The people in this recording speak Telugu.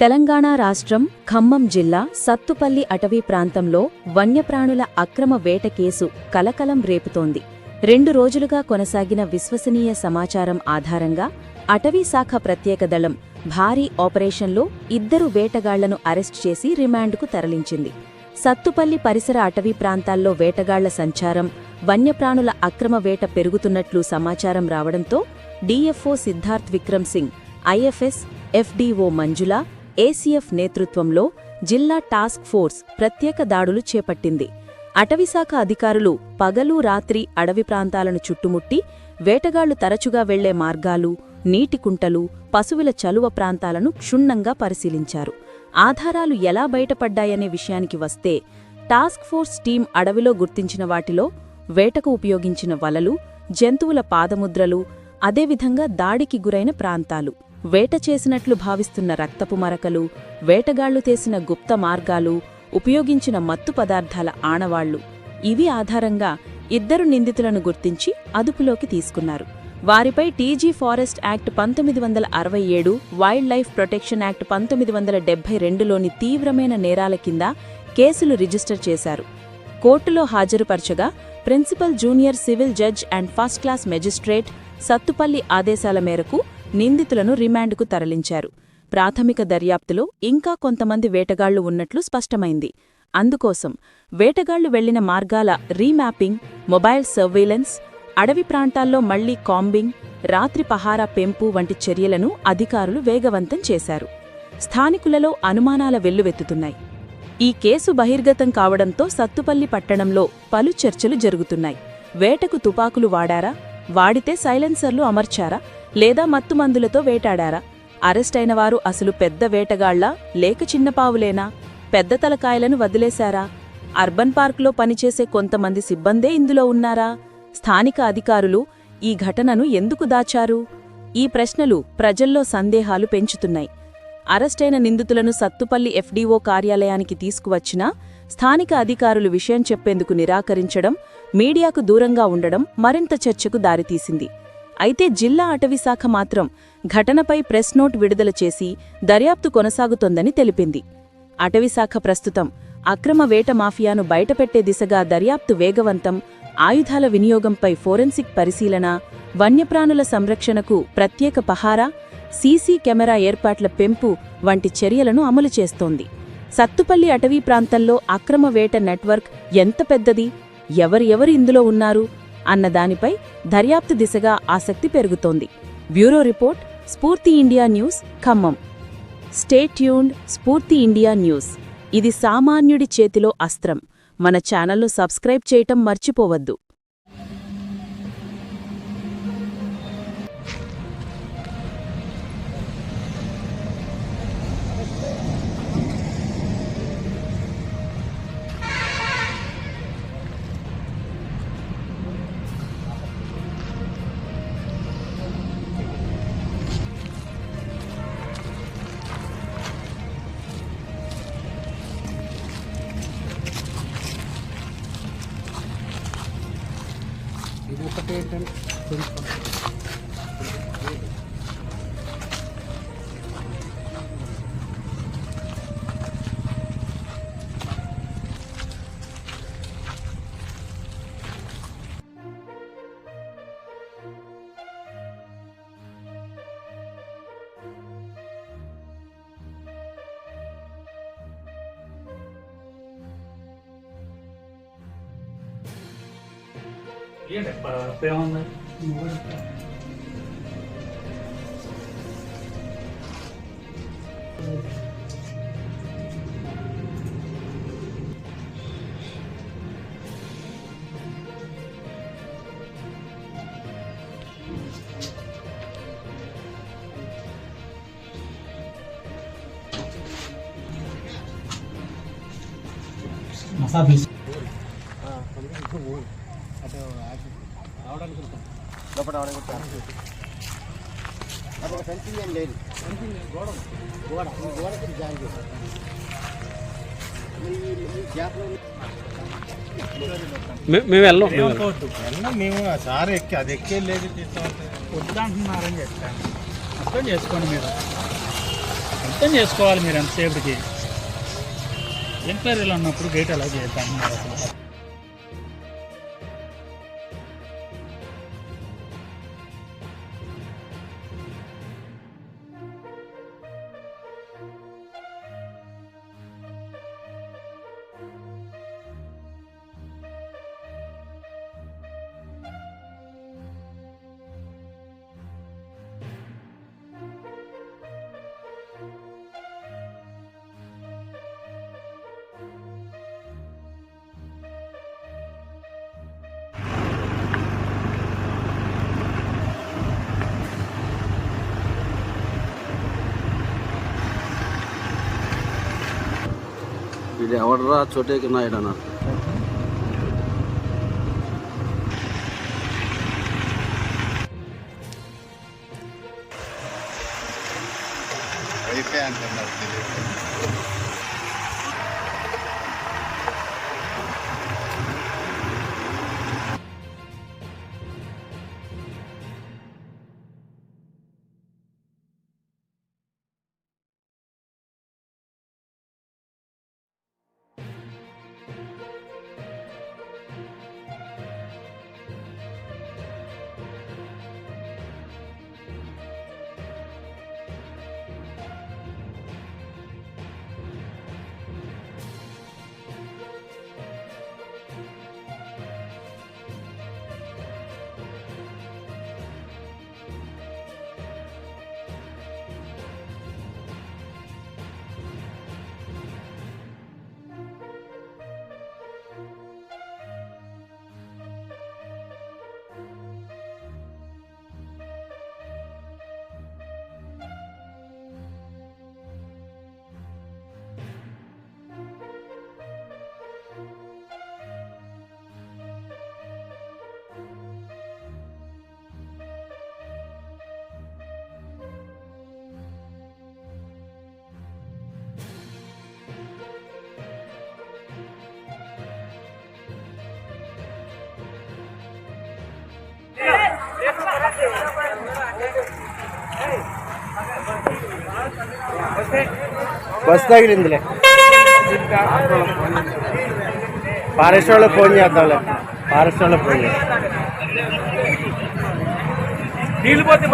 తెలంగాణ రాష్ట్రం ఖమ్మం జిల్లా సత్తుపల్లి అటవీ ప్రాంతంలో వన్యప్రాణుల అక్రమ వేట కేసు కలకలం రేపుతోంది. రెండు రోజులుగా కొనసాగిన విశ్వసనీయ సమాచారం ఆధారంగా అటవీ శాఖ ప్రత్యేక దళం భారీ ఆపరేషన్లో ఇద్దరు వేటగాళ్ళను అరెస్ట్ చేసి రిమాండ్కు తరలించింది. సత్తుపల్లి పరిసర అటవీ ప్రాంతాల్లో వేటగాళ్ళ సంచారం వన్యప్రాణుల అక్రమ వేట పెరుగుతున్నట్లు సమాచారం రావడంతో DFO Siddharth Vikram Singh IFS FDO Manjula ACF నేతృత్వంలో జిల్లా టాస్క్ ఫోర్స్ ప్రత్యేక దాడులు చేపట్టింది. అటవీశాఖ అధికారులు పగలు రాత్రి అడవి ప్రాంతాలను చుట్టుముట్టి వేటగాళ్ళు తరచుగా వెళ్ళే మార్గాలు నీటి కుంటలు పశువుల చలువ ప్రాంతాలను క్షుణ్ణంగా పరిశీలించారు. ఆధారాలు ఎలా బయటపడ్డాయనే విషయానికి వస్తే టాస్క్ ఫోర్స్ టీం అడవిలో గుర్తించిన వాటిలో వేటకు ఉపయోగించిన వలలు జంతువుల పాదముద్రలు అదేవిధంగా దాడికి గురైన ప్రాంతాలు. వేట చేసినట్లు భావిస్తున్న రక్తపు మరకలు వేటగాళ్ళు తీసిన గుప్త మార్గాలు ఉపయోగించిన మత్తు పదార్థాల ఆనవాళ్ళు. ఇవి ఆధారంగా ఇద్దరు నిందితులను గుర్తించి అదుపులోకి తీసుకున్నారు. వారిపై టీజీ ఫారెస్ట్ యాక్ట్ పంతొమ్మిది వందల అరవై ఏడు వైల్డ్ లైఫ్ ప్రొటెక్షన్ యాక్ట్ పంతొమ్మిది వందల డెబ్బై రెండులోని తీవ్రమైన నేరాల కింద కేసులు రిజిస్టర్ చేశారు. కోర్టులో హాజరుపరచగా principal junior civil judge and first class magistrate Sathupalli ఆదేశాల మేరకు నిందితులను రిమాండ్కు తరలించారు. ప్రాథమిక దర్యాప్తులో ఇంకా కొంతమంది వేటగాళ్ళు ఉన్నట్లు స్పష్టమైంది. అందుకోసం వేటగాళ్ళు వెళ్ళిన మార్గాల రీమ్యాపింగ్ మొబైల్ సర్వేలెన్స్ అడవి ప్రాంతాల్లో మళ్ళీ కాంబింగ్ రాత్రి పహారా పెంపు వంటి చర్యలను అధికారులు వేగవంతం చేశారు. స్థానికులలో అనుమానాల వెల్లువెత్తుతున్నాయి. ఈ కేసు బహిర్గతం కావడంతో సత్తుపల్లి పట్టణంలో పలు చర్చలు జరుగుతున్నాయి. వేటకు తుపాకులు వాడారా? వాడితే సైలెన్సర్లు అమర్చారా? లేదా మత్తుమందులతో వేటాడారా? అరెస్టైన వారు అసలు పెద్ద వేటగాళ్ళా లేక చిన్నపావులేనా పెద్ద తలకాయలను వదిలేశారా? అర్బన్ పార్కులో పనిచేసే కొంతమంది సిబ్బందే ఇందులో ఉన్నారా? స్థానిక అధికారులు ఈ ఘటనను ఎందుకు దాచారు? ఈ ప్రశ్నలు ప్రజల్లో సందేహాలు పెంచుతున్నాయి. అరెస్టైన నిందితులను సత్తుపల్లి ఎఫ్డీఓ కార్యాలయానికి తీసుకువచ్చినా స్థానిక అధికారులు విషయం చెప్పేందుకు నిరాకరించడం మీడియాకు దూరంగా ఉండడం మరింత చర్చకు దారితీసింది. అయితే జిల్లా అటవీశాఖ మాత్రం ఘటనపై ప్రెస్ నోట్ విడుదల చేసి దర్యాప్తు కొనసాగుతోందని తెలిపింది. అటవీశాఖ ప్రస్తుతం అక్రమ వేట మాఫియాను బయటపెట్టే దిశగా దర్యాప్తు వేగవంతం ఆయుధాల వినియోగంపై ఫోరెన్సిక్ పరిశీలన వన్యప్రాణుల సంరక్షణకు ప్రత్యేక పహారా సీసీ కెమెరా ఏర్పాట్ల పెంపు వంటి చర్యలను అమలు చేస్తోంది. సత్తుపల్లి అటవీ ప్రాంతంలో అక్రమ వేట నెట్వర్క్ ఎంత పెద్దది? ఎవరు ఎవరు ఇందులో ఉన్నారు? అన్న దానిపై దర్యాప్తు దిశగా ఆసక్తి పెరుగుతోంది. Bureau report Sphoorthi India news Khammam. Stay tuned Sphoorthi India news. ఇది సామాన్యుడి చేతిలో అస్త్రం. మన ఛానల్ను సబ్స్క్రైబ్ చేయటం మర్చిపోవద్దు. ഇരുപത്തെട്ട് Tienes para darte onda y moverte. Ah. ఏముంది మసాబీ లోపల అక్కడ ఫెన్సింగ్ ఏం లేదు. గోడ గోడ ఈ గోడకి జాయిన్ చేశారు. మరి ఈ- ఈ గ్యాప్లో మేము వెళ్ళాం మేము ఆ సార్ ఎక్కి అది ఎక్కే లేదు వద్దంటున్నారని చెప్పాను అర్థం చేసుకోండి మీరు. అర్థం చేసుకోవాలి మీరు ఎంతసేపటికి. ఎంక్వైరీలు ఉన్నప్పుడు గేట్ అలా చేద్దాం అసలు. ఇది ఎవడరా చోటేకి నాయుడు అన్నారు. బస్ తగిలిందిలే. ఫారెస్ట్ వాళ్ళకి ఫోన్ చేద్దాంలే. ఫారెస్ట్ వాళ్ళకి ఫోన్ చేద్దాం. నీళ్ళు పోతే